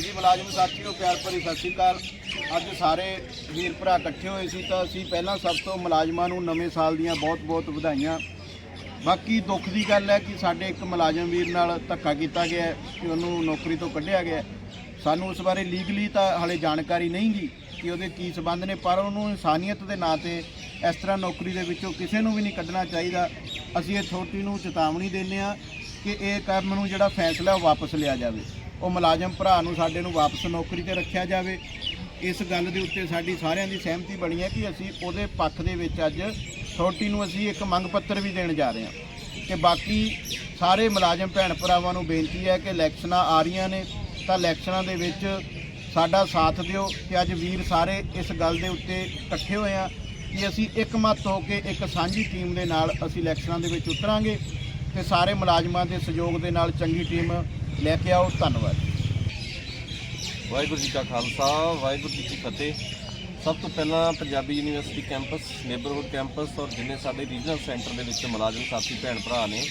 ਹਾਂਜੀ, ਮੁਲਾਜ਼ਮ ਸਾਥੀ ਸਾਥੀਓ ਪਿਆਰ ਭਰੀ ਸਤਿ ਸ਼੍ਰੀ ਅਕਾਲ। ਅੱਜ ਸਾਰੇ ਵੀਰ ਭਰਾ ਇਕੱਠੇ ਹੋਏ ਸੀ ਤਾਂ ਅਸੀਂ ਪਹਿਲਾਂ ਸਭ ਤੋਂ ਮੁਲਾਜ਼ਮਾਂ ਨੂੰ ਨਵੇਂ ਸਾਲ ਦੀਆਂ ਬਹੁਤ-ਬਹੁਤ ਵਧਾਈਆਂ। ਬਾਕੀ ਦੁੱਖ ਦੀ ਗੱਲ ਹੈ ਕਿ ਸਾਡੇ ਇੱਕ ਮੁਲਾਜ਼ਮ ਵੀਰ ਨਾਲ ਧੱਕਾ ਕੀਤਾ ਗਿਆ ਹੈ ਕਿ ਉਹਨੂੰ ਨੌਕਰੀ ਤੋਂ ਕੱਢਿਆ ਗਿਆ ਸਾਨੂੰ ਉਸ ਬਾਰੇ ਲੀਗਲੀ ਤਾਂ ਹਲੇ ਜਾਣਕਾਰੀ ਨਹੀਂ ਗੀ ਕਿ ਉਹਦੇ ਕੀ ਸਬੰਧ ਨੇ, ਪਰ ਉਹਨੂੰ ਇਨਸਾਨੀਅਤ ਦੇ ਨਾਂ ਤੇ ਇਸ ਤਰ੍ਹਾਂ ਨੌਕਰੀ ਦੇ ਵਿੱਚੋਂ ਕਿਸੇ ਨੂੰ ਵੀ ਨਹੀਂ ਕੱਢਣਾ ਚਾਹੀਦਾ। ਅਸੀਂ ਇਹ ਛੋਟੀ ਨੂੰ ਚੇਤਾਵਨੀ ਦਿੰਦੇ ਹਾਂ ਕਿ ਇਹ ਕੰਮ ਨੂੰ ਜਿਹੜਾ ਫੈਸਲਾ ਉਹ ਵਾਪਸ ਲਿਆ ਜਾਵੇ। ਉਹ ਮੁਲਾਜ਼ਮ ਭਰਾ ਨੂੰ ਸਾਡੇ ਨੂੰ ਵਾਪਸ ਨੌਕਰੀ ਤੇ ਰੱਖਿਆ ਜਾਵੇ। ਇਸ ਗੱਲ ਦੇ ਉੱਤੇ ਸਾਡੀ ਸਾਰਿਆਂ ਦੀ ਸਹਿਮਤੀ ਬਣੀ ਹੈ ਕਿ ਅਸੀਂ ਉਹਦੇ ਪੱਖ ਦੇ ਵਿੱਚ ਅੱਜ ਅਥਾਰਟੀ ਨੂੰ ਅਸੀਂ ਇੱਕ ਮੰਗ ਪੱਤਰ ਵੀ ਦੇਣ ਜਾ ਰਹੇ ਹਾਂ। ਕਿ ਬਾਕੀ ਸਾਰੇ ਮੁਲਾਜ਼ਮ ਭੈਣ ਭਰਾਵਾਂ ਨੂੰ ਬੇਨਤੀ ਹੈ ਕਿ ਇਲੈਕਸ਼ਨਾਂ ਆ ਰਹੀਆਂ ਨੇ, ਤਾਂ ਇਲੈਕਸ਼ਨਾਂ ਦੇ ਵਿੱਚ ਸਾਡਾ ਸਾਥ ਦਿਓ ਕਿ ਅੱਜ ਵੀਰ ਸਾਰੇ ਇਸ ਗੱਲ ਦੇ ਉੱਤੇ ਇਕੱਠੇ ਹੋਏ ਆ ਕਿ ਅਸੀਂ ਇੱਕਮਤ ਹੋ ਕੇ ਇੱਕ ਸਾਂਝੀ ਟੀਮ ਦੇ ਨਾਲ ਅਸੀਂ ਇਲੈਕਸ਼ਨਾਂ ਦੇ ਵਿੱਚ ਉਤਰਾਂਗੇ ਤੇ ਸਾਰੇ ਮੁਲਾਜ਼ਮਾਂ ਦੇ ਸਹਿਯੋਗ ਦੇ ਨਾਲ ਚੰਗੀ ਟੀਮ ਲੈ ਕੇ ਆਓ ਧੰਨਵਾਦ। ਵਾਹਿਗੁਰੂ ਜੀ ਕਾ ਖਾਲਸਾ ਵਾਹਿਗੁਰੂ ਜੀ ਕੀ ਫਤਿਹ। ਸਭ ਤੋਂ ਪਹਿਲਾਂ Punjabi university campus neighbourhood campus ਔਰ ਜਿੰਨੇ ਸਾਡੇ ਰੀਜਨਲ ਸੈਂਟਰ ਦੇ ਵਿੱਚ ਮੁਲਾਜ਼ਮ ਸਾਥੀ ਭੈਣ ਭਰਾ ਨੇ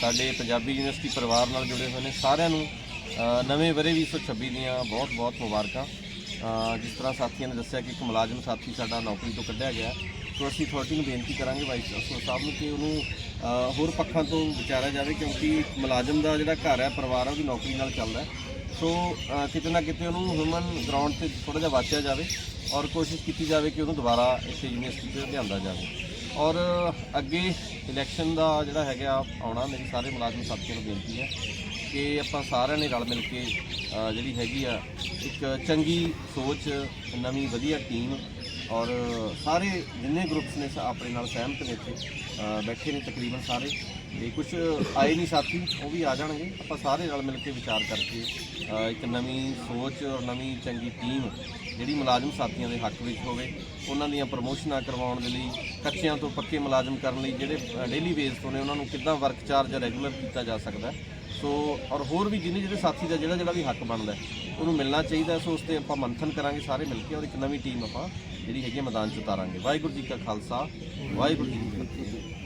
ਸਾਡੇ ਪੰਜਾਬੀ ਯੂਨੀਵਰਸਿਟੀ ਪਰਿਵਾਰ ਨਾਲ ਜੁੜੇ ਹੋਏ ਨੇ। ਸਾਰਿਆਂ ਨੂੰ ਅ, ਨਵੇਂ ਵਰੇ 2026 ਦੀਆਂ ਬਹੁਤ-ਬਹੁਤ ਮੁਬਾਰਕਾਂ। ਜਿਸ ਤਰ੍ਹਾਂ ਸਾਥੀਆਂ ਨੇ ਦੱਸਿਆ ਕਿ ਇੱਕ ਮੁਲਾਜ਼ਮ ਸਾਥੀ ਸਾਡਾ ਨੌਕਰੀ ਤੋਂ ਕੱਢਿਆ ਗਿਆ। ਸੋ ਅਸੀਂ ਅਥਾਰਟੀ ਨੂੰ ਬੇਨਤੀ ਕਰਾਂਗੇ ਵਾਈਸ ਚਾਂਸਲਰ ਸਾਹਿਬ ਨੂੰ ਕਿ ਉਹਨੂੰ ਹੋਰ ਪੱਖਾਂ ਤੋਂ ਵਿਚਾਰਿਆ ਜਾਵੇ ਕਿਉਂਕਿ ਮੁਲਾਜ਼ਮ ਦਾ ਜਿਹੜਾ ਘਰ ਹੈ, ਪਰਿਵਾਰ ਹੈ, ਉਹਦੀ ਨੌਕਰੀ ਨਾਲ ਚੱਲਦਾ ਸੋ ਕਿਤੇ ਨਾ ਕਿਤੇ ਉਹਨੂੰ ਹਿਊਮਨ ਗਰਾਊਂਡ ਤੇ ਥੋੜਾ ਜਿਹਾ ਵਾਚਿਆ ਜਾਵੇ ਔਰ ਕੋਸ਼ਿਸ਼ ਕੀਤੀ ਜਾਵੇ ਕਿ ਉਹਨੂੰ ਦੁਬਾਰਾ ਇੱਥੇ ਯੂਨੀਵਰਸਿਟੀ ਤੇ ਲਿਆਂਦਾ ਜਾਵੇ। ਔਰ ਅੱਗੇ ਇਲੈਕਸ਼ਨ ਦਾ ਜਿਹੜਾ ਹੈਗਾ ਆਉਣਾ, ਮੇਰੀ ਸਾਰੇ ਮੁਲਾਜ਼ਮ ਸਾਥੀਆਂ ਨੂੰ ਬੇਨਤੀ ਹੈ ਕਿ ਆਪਾਂ ਸਾਰਿਆਂ ਨੇ ਰਲ ਮਿਲ ਕੇ ਜਿਹੜੀ ਹੈਗੀ ਆ, ਇੱਕ ਚੰਗੀ ਸੋਚ, ਨਵੀਂ ਵਧੀਆ ਟੀਮ ਔਰ ਸਾਰੇ ਜਿੰਨੇ ਗਰੁੱਪਸ ਨੇ ਸ- ਆਪਣੇ ਨਾਲ ਸਹਿਮਤ ਨੇ ਇੱਥੇ ਅ, ਬੈਠੇ ਨੇ ਤਕਰੀਬਨ ਸਾਰੇ ਤੇ ਕੁਝ ਆਏ ਨਹੀਂ ਸਾਥੀ ਉਹ ਵੀ ਆ ਜਾਣਗੇ ਆਪਾਂ ਸਾਰੇ ਨਾਲ ਮਿਲ ਕੇ ਵਿਚਾਰ ਕਰਕੇ ਅ, ਇੱਕ ਨਵੀਂ ਸੋਚ ਔਰ ਨਵੀਂ ਚੰਗੀ ਟੀਮ ਜਿਹੜੀ ਮੁਲਾਜ਼ਮ ਸਾਥੀਆਂ ਦੇ ਹੱਕ ਵਿੱਚ ਹੋਵੇ ਉਹਨਾਂ ਦੀਆਂ ਪ੍ਰਮੋਸ਼ਨਾਂ ਕਰਵਾਉਣ ਦੇ ਲਈ ਕੱਚਿਆਂ ਤੋਂ ਪੱਕੇ ਮੁਲਾਜ਼ਮ ਕਰਨ ਲਈ ਜਿਹੜੇ ਡੇਲੀ ਬੇਸ ਤੋਂ ਨੇ ਉਹਨਾਂ ਨੂੰ ਕਿੱਦਾਂ ਵਰਕ ਚਾਰਜ ਰੈਗੂਲਰ ਕੀਤਾ ਜਾ ਸਕਦਾ ਹੈ। ਸੋ, ਔਰ ਹੋਰ ਵੀ ਜਿੰਨੇ ਜਿਹੜੇ ਸਾਥੀ ਦਾ ਜਿਹੜਾ ਜਿਹੜਾ ਵੀ ਹੱਕ ਬਣਦਾ ਉਹਨੂੰ ਮਿਲਣਾ ਚਾਹੀਦਾ ਸੋ, ਉਸ ਤੇ ਆਪਾਂ ਮੰਥਨ ਕਰਾਂਗੇ ਸਾਰੇ ਮਿਲ ਕੇ ਔਰ ਇੱਕ ਨਵੀਂ ਟੀਮ ਆਪਾਂ ਜਿਹੜੀ ਹੈਗੀ ਹੈ ਮੈਦਾਨ 'ਚ ਉਤਾਰਾਂਗੇ। ਵਾਹਿਗੁਰੂ ਜੀ ਕਾ ਖਾਲਸਾ, ਵਾਹਿਗੁਰੂ ਜੀ ਕੀ ਫਤਿਹ।